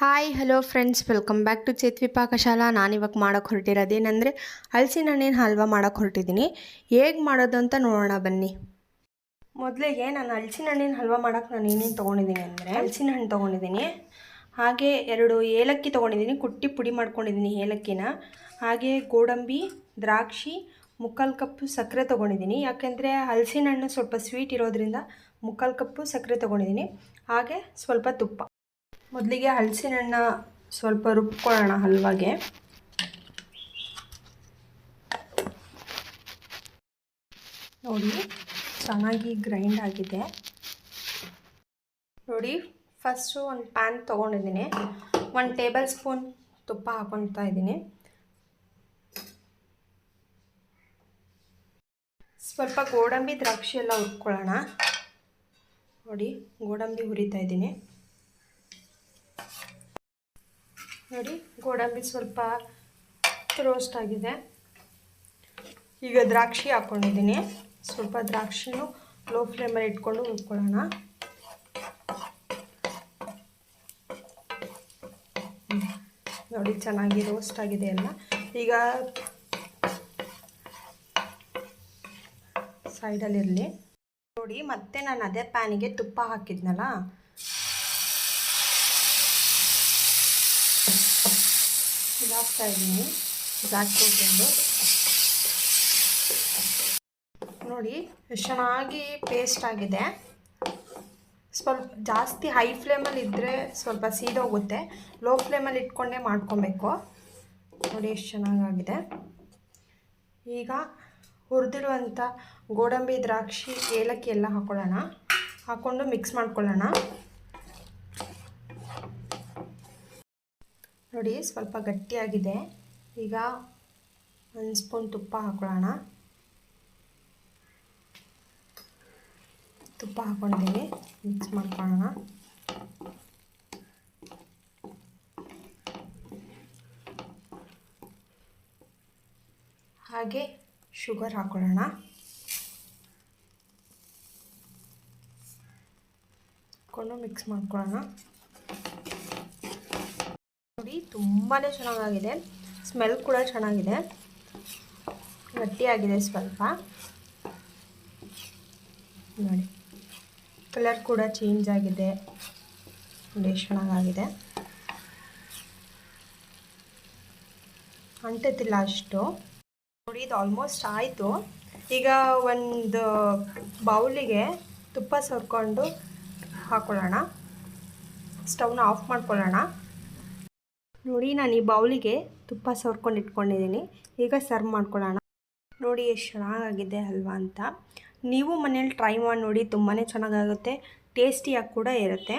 Hi hello friends welcome back to Chethvi Pakashala ನಾನಿವಾಗ ಮಾಡೋಕ್ಕೆ ಹೊರಟಿರೋದೇನೆಂದರೆ ಹಲಸಿನ ಹಣ್ಣಿನ ಹಲ್ವಾ ಮಾಡೋಕೆ ಹೊರಟಿದ್ದೀನಿ ಹೇಗೆ ಮಾಡೋದು ಅಂತ ನೋಡೋಣ ಬನ್ನಿ. ಮೊದಲಿಗೆ ನಾನು ಹಲಸಿನ ಹಣ್ಣಿನ ಹಲ್ವಾ ಮಾಡೋಕ್ಕೆ ನಾನು ಏನೇನು ತೊಗೊಂಡಿದ್ದೀನಿ ಅಂದರೆ, ಹಲಸಿನ ಹಣ್ಣು ತೊಗೊಂಡಿದ್ದೀನಿ ಹಾಗೆ ಎರಡು ಏಲಕ್ಕಿ ತೊಗೊಂಡಿದ್ದೀನಿ ಕುಟ್ಟಿ ಪುಡಿ ಮಾಡ್ಕೊಂಡಿದ್ದೀನಿ ಏಲಕ್ಕಿನ. ಹಾಗೆ ಗೋಡಂಬಿ, ದ್ರಾಕ್ಷಿ, ಮುಕ್ಕಾಲು ಕಪ್ಪು ಸಕ್ಕರೆ ತೊಗೊಂಡಿದ್ದೀನಿ ಯಾಕೆಂದರೆ ಹಲಸಿನ ಹಣ್ಣು ಸ್ವಲ್ಪ ಸ್ವೀಟ್ ಇರೋದ್ರಿಂದ ಮುಕ್ಕಾಲು ಕಪ್ಪು ಸಕ್ಕರೆ ತೊಗೊಂಡಿದ್ದೀನಿ ಹಾಗೆ ಸ್ವಲ್ಪ ತುಪ್ಪ. ಮೊದಲಿಗೆ ಹಲಸಿನ ಹಣ್ಣ ಸ್ವಲ್ಪ ರುಬ್ಕೊಳ್ಳೋಣ ಹಲ್ವಾಗೆ. ನೋಡಿ, ಚೆನ್ನಾಗಿ ಗ್ರೈಂಡ್ ಆಗಿದೆ. ನೋಡಿ, ಫಸ್ಟು ಒಂದು ಪ್ಯಾನ್ ತೊಗೊಂಡಿದ್ದೀನಿ. ಒಂದು ಟೇಬಲ್ ಸ್ಪೂನ್ ತುಪ್ಪ ಹಾಕೊತಾ ಇದ್ದೀನಿ. ಸ್ವಲ್ಪ ಗೋಡಂಬಿ ದ್ರಾಕ್ಷಿ ಎಲ್ಲ ಹುರ್ಕೊಳ್ಳೋಣ. ನೋಡಿ, ಗೋಡಂಬಿ ಹುರಿತಾ ಇದ್ದೀನಿ. ನೋಡಿ, ಗೋಡಂಬಿ ಸ್ವಲ್ಪ ರೋಸ್ಟ್ ಆಗಿದೆ. ಈಗ ದ್ರಾಕ್ಷಿ ಹಾಕ್ಕೊಂಡಿದ್ದೀನಿ ಸ್ವಲ್ಪ ದ್ರಾಕ್ಷಿನೂ ಲೋ ಫ್ಲೇಮಲ್ಲಿ ಇಟ್ಕೊಂಡು ಹುರ್ಕೊಳ್ಳೋಣ. ನೋಡಿ, ಚೆನ್ನಾಗಿ ರೋಸ್ಟ್ ಆಗಿದೆ ಎಲ್ಲ. ಈಗ ಸೈಡಲ್ಲಿರಲಿ ನೋಡಿ, ಮತ್ತೆ ನಾನು ಅದೇ ಪ್ಯಾನಿಗೆ ತುಪ್ಪ ಹಾಕಿದ್ನಲ್ಲ? ಇದಾಗ್ತಾ ಇದ್ದೀನಿ ಇದಾಕ್ಬಿಟ್ಟು ನೋಡಿ ಚೆನ್ನಾಗಿ ಪೇಸ್ಟ್ ಆಗಿದೆ. ಸ್ವಲ್ಪ ಜಾಸ್ತಿ ಹೈ ಫ್ಲೇಮಲ್ಲಿ ಇದ್ದರೆ ಸ್ವಲ್ಪ ಸೀದೋಗುತ್ತೆ ಲೋ ಫ್ಲೇಮಲ್ಲಿ ಇಟ್ಕೊಂಡೇ ಮಾಡ್ಕೊಬೇಕು. ನೋಡಿ, ಎಷ್ಟು ಚೆನ್ನಾಗಾಗಿದೆ. ಈಗ ಹುರಿದಿರುವಂಥ ಗೋಡಂಬಿ, ದ್ರಾಕ್ಷಿ, ಏಲಕ್ಕಿ ಎಲ್ಲ ಹಾಕ್ಕೊಳ್ಳೋಣ ಹಾಕ್ಕೊಂಡು ಮಿಕ್ಸ್ ಮಾಡ್ಕೊಳ್ಳೋಣ. ನೋಡಿ, ಸ್ವಲ್ಪ ಗಟ್ಟಿಯಾಗಿದೆ. ಈಗ ಒಂದು ಸ್ಪೂನ್ ತುಪ್ಪ ಹಾಕೊಳ್ಳೋಣ. ತುಪ್ಪ ಹಾಕ್ಕೊಂಡಿದ್ದೀನಿ ಮಿಕ್ಸ್ ಮಾಡ್ಕೊಳ್ಳೋಣ. ಹಾಗೆ ಶುಗರ್ ಹಾಕೊಳ್ಳೋಣ. ಹಾಕ್ಕೊಂಡು ಮಿಕ್ಸ್ ಮಾಡ್ಕೊಳ್ಳೋಣ. ತುಂಬಾ ಚೆನ್ನಾಗಿದೆ ಸ್ಮೆಲ್ ಕೂಡ ಚೆನ್ನಾಗಿದೆ. ಗಟ್ಟಿಯಾಗಿದೆ ಸ್ವಲ್ಪ. ನೋಡಿ. ಕಲರ್ ಕೂಡ ಚೇಂಜ್ ಆಗಿದೆ. ನೋಡಿ ಎಷ್ಟು ಚೆನ್ನಾಗಾಗಿದೆ. ಅಂಟತಿಲ್ಲ ಅಷ್ಟು. ನೋಡಿ, ಇದು ಆಲ್ಮೋಸ್ಟ್ ಆಯಿತು. ಈಗ ಒಂದು ಬೌಲಿಗೆ ತುಪ್ಪ ಸರ್ಕೊಂಡು ಹಾಕೊಳ್ಳೋಣ. ಸ್ಟವ್ನ ಆಫ್ ಮಾಡ್ಕೊಳ್ಳೋಣ. ನೋಡಿ, ನಾನು ಈ ಬೌಲಿಗೆ ತುಪ್ಪ ಸವರ್ಕೊಂಡು ಇಟ್ಕೊಂಡಿದ್ದೀನಿ ಈಗ ಸರ್ವ್ ಮಾಡ್ಕೊಳ್ಳೋಣ. ನೋಡಿ, ಎಷ್ಟು ಚೆನ್ನಾಗಾಗಿದೆ ಅಲ್ವಾ ಅಂತ. ನೀವು ಮನೇಲಿ ಟ್ರೈ ಮಾಡಿ ನೋಡಿ ತುಂಬಾ ಚೆನ್ನಾಗಾಗುತ್ತೆ ಟೇಸ್ಟಿಯಾಗಿ ಕೂಡ ಇರುತ್ತೆ.